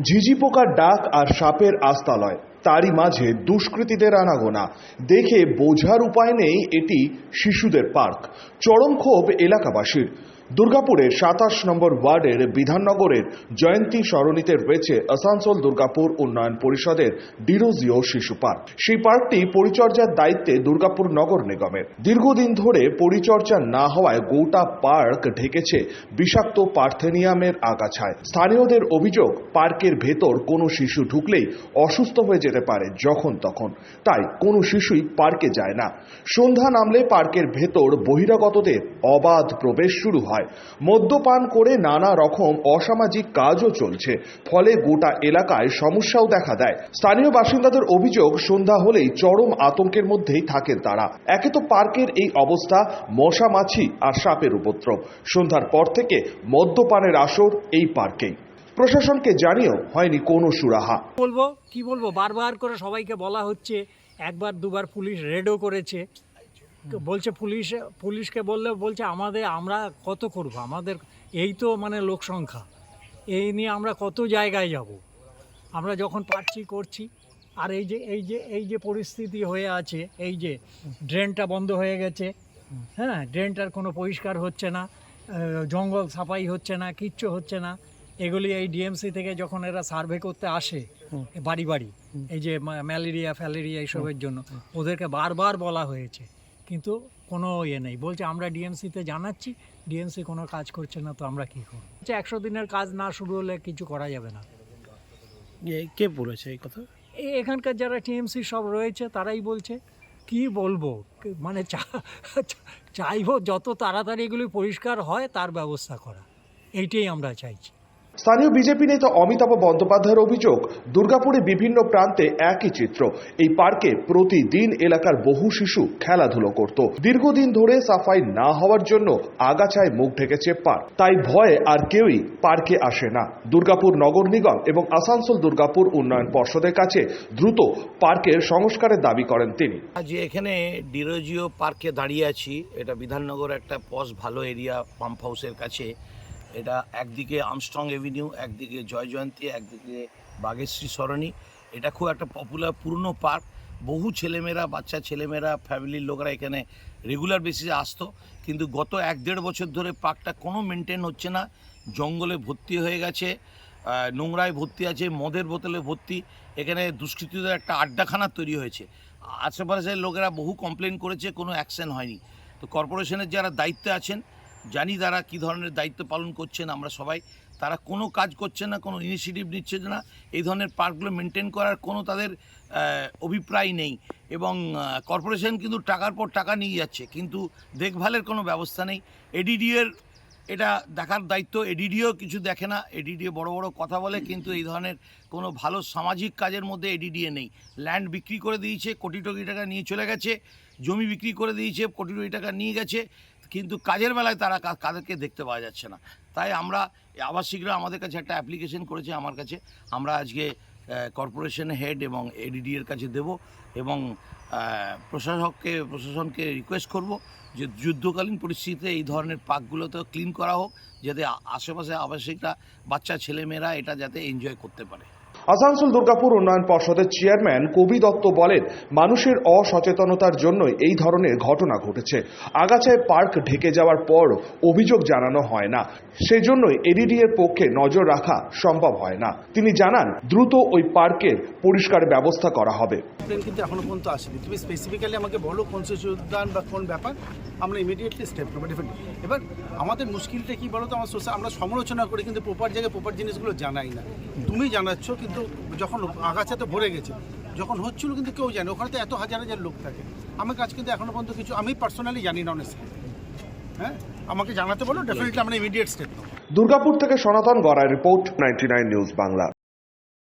ঝিঝি পোকার ডাক আর সাপের আস্তালয়, তারই মাঝে দুষ্কৃতীদের আনাগোনা। দেখে বোঝার উপায় নেই এটি শিশুদের পার্ক, চরম ক্ষোভ এলাকাবাসীর। দুর্গাপুরের সাতাশ নম্বর ওয়ার্ডের বিধাননগরের জয়ন্তী সরণিতে রয়েছে আসানসোল দুর্গাপুর উন্নয়ন পরিষদের ডিরোজিও শিশু পার্ক। সেই পার্কটি পরিচর্যার দায়িত্বে দুর্গাপুর নগর নিগমের। দীর্ঘদিন ধরে পরিচর্যা না হওয়ায় গোটা পার্ক ঢেকেছে বিষাক্ত পার্থেনিয়ামের আগাছায়। স্থানীয়দের অভিযোগ, পার্কের ভেতর কোনো শিশু ঢুকলেই অসুস্থ হয়ে যেতে পারে যখন তখন। তাই কোনো শিশুই পার্কে যায় না। সন্ধ্যা নামলে পার্কের ভেতর বহিরাগতদের অবাধ প্রবেশ শুরু হয়। মদ্যপান করে নানা রকম অসামাজিক কাজও চলছে। ফলে গোটা এলাকায় সমস্যাও দেখা দেয়। স্থানীয় বাসিন্দাদের অভিযোগ, সন্ধ্যা হলেই চরম আতঙ্কের মধ্যেই থাকেন তারা। একে তো পার্কের এই অবস্থা, মশা মাছি আর সাপের উপদ্রব। সন্ধ্যার পর থেকে মদ্যপানের আসর এই পার্কেই। প্রশাসনকে জানিয়েও হয়নি কোনো সুরাহা। বলব? কি বলব? বারবার করে সবাইকে বলা হচ্ছে। একবার, দুবার পুলিশ রেডও করেছে। বলছে পুলিশ পুলিশকে বললে বলছে আমাদের আমরা কত করব? আমাদের এই তো মানে লোক সংখ্যা। এই নিয়ে আমরা কত জায়গায় যাব? আমরা যখন পারছি করছি। আর এই যে এই যে এই যে পরিস্থিতি হয়ে আছে এই যে ড্রেনটা বন্ধ হয়ে গেছে হ্যাঁ ড্রেনটার কোনো পরিষ্কার হচ্ছে না জঙ্গল সাফাই হচ্ছে না কিচ্ছু হচ্ছে না। এগুলি এই ডিএমসি থেকে যখন এরা সার্ভে করতে আসে বাড়ি বাড়ি এই যে ম্যালেরিয়া ফ্যালেরিয়া এইসবের জন্য ওদেরকে বারবার বলা হয়েছে। কিন্তু কোনো ইয়ে নেই। বলছে আমরা ডিএমসিতে জানাচ্ছি ডিএমসি কোনো কাজ করছে না তো আমরা কী করব? বলছে একশো দিনের কাজ না শুরু হলে কিছু করা যাবে না। কে বলেছে এই কথা? এই এখানকার যারা টিএমসি সব রয়েছে তারাই বলছে কি বলব? মানে চাইব যত তাড়াতাড়ি এগুলি পরিষ্কার হয় তার ব্যবস্থা করা। এইটাই আমরা চাইছি। স্থানীয় বিজেপি নেতা অমিতাভ বন্দ্যোপাধ্যায়ের অভিযোগ, দুর্গাপুরে বিভিন্ন প্রান্তে একই চিত্র। এই পার্কে প্রতিদিন এলাকার বহু শিশু খেলাধুলো করত। দীর্ঘদিন ধরে সাফাই না হওয়ার জন্য আগাছায় মুখ ঢেকেছে পার্ক। তাই ভয়ে আর কেউই পার্কে আসে না। দুর্গাপুর নগর নিগম এবং আসানসোল দুর্গাপুর উন্নয়ন পর্ষদের কাছে দ্রুত পার্কের সংস্কারের দাবি করেন তিনি। আজ এখানে ডিরোজিও পার্কে দাঁড়িয়ে আছি। এটা বিধাননগর একটা পস ভালো এরিয়া, পাম্প হাউসের কাছে। এটা একদিকে আমস্ট্রং এভিনিউ একদিকে জয় জয়ন্তী, একদিকে বাগেশ্রী সরণি। এটা খুব একটা পপুলার পুরনো পার্ক বহু ছেলেমেয়েরা, বাচ্চা ছেলেমেয়েরা ফ্যামিলির লোকরা এখানে রেগুলার বেসিসে আসতো। কিন্তু গত এক দেড় বছর ধরে পার্কটা কোনো মেনটেন হচ্ছে না। জঙ্গলে ভর্তি হয়ে গেছে নোংরায় ভর্তি আছে, মদের বোতলে ভর্তি। এখানে দুষ্কৃতীদের একটা আড্ডাখানা তৈরি হয়েছে। আশেপাশের লোকেরা বহু কমপ্লেন করেছে, কোনো অ্যাকশন হয়নি। তো কর্পোরেশনের যারা দায়িত্বে আছেন জানি তারা কী ধরনের দায়িত্ব পালন করছেন, আমরা সবাই। তারা কোনো কাজ করছে না, কোনো ইনিশিয়েটিভ নিচ্ছে না। এই ধরনের পার্কগুলো মেনটেন করার কোনো তাদের অভিপ্রায় নেই। এবং কর্পোরেশন কিন্তু টাকার পর টাকা নিয়ে যাচ্ছে, কিন্তু দেখভালের কোনো ব্যবস্থা নেই। এডিডিএর এটা দেখার দায়িত্ব এডিডিও কিছু দেখে না। এডিডিও বড় বড় কথা বলে, কিন্তু এই ধরনের কোনো ভালো সামাজিক কাজের মধ্যে এডিডিএ নেই। ল্যান্ড বিক্রি করে দিয়েছে কোটি কোটি টাকা নিয়ে চলে গেছে, জমি বিক্রি করে দিয়েছে কোটি কোটি টাকা নিয়ে গেছে। কিন্তু কাজের বেলায় তারা কাদেরকে দেখতে পাওয়া যাচ্ছে না। তাই আমরা, আবার শীঘ্র আমাদের কাছে একটা অ্যাপ্লিকেশন করেছে আমার কাছে। আমরা আজকে কর্পোরেশন হেড এবং এডিডি এর কাছে দেব এবং প্রশাসককে, প্রশাসনকে রিকোয়েস্ট করব যে যুদ্ধকালীন পরিস্থিতিতে এই ধরনের পার্কগুলোতে ক্লিন করা হোক, যাতে আশেপাশে আবাসিকরা, বাচ্চা, ছেলেমেয়েরা এটা যাতে এনজয় করতে পারে। আসানসোল দুর্গাপুর উন্নয়ন পর্ষদের চেয়ারম্যান কবি দত্ত বলেন, মানুষের অসচেতনতার জন্যই এই ধরনের ঘটনা ঘটেছে। আগাছায় পার্ক ঢেকে যাওয়ার পর অভিযোগ জানানো হয় না। সেজন্যই এডিডি এর পক্ষে নজর রাখা সম্ভব হয় না। তিনি জানান, দ্রুত ওই পার্কের পরিষ্কার ব্যবস্থা করা হবে। কিন্তু এখনও পর্যন্ত আসেনি। তুমি স্পেসিফিক্যালি আমাকে বলো কোন উদ্যান বা কোন ব্যাপার, আমরা ইমিডিয়েটলি স্টেপ নেব ডেফিনেটলি এবার আমাদের মুশকিলটা কি বলো তো আমার সোশ্যাল আমরা সমালোচনা করি কিন্তু প্রপার জায়গায় প্রপার জিনিসগুলো জানাই না। তুমি জানাচ্ছ, কিন্তু যখন আগাছাতে ভরে গেছে, যখন হচ্ছিল কিন্তু কেউ জানে, ওখানে তো এত হাজার হাজার লোক থাকে। আমার কাছে কিন্তু এখনও পর্যন্ত কিছু, আমি পার্সোনালি জানি না অনেক হ্যাঁ? আমাকে জানাতে বলো ডেফিনেটলি আমরা ইমিডিয়েট স্টেপ দুর্গাপুর থেকে সনাতন গড়ায় রিপোর্ট নাইনটি নিউজ বাংলা।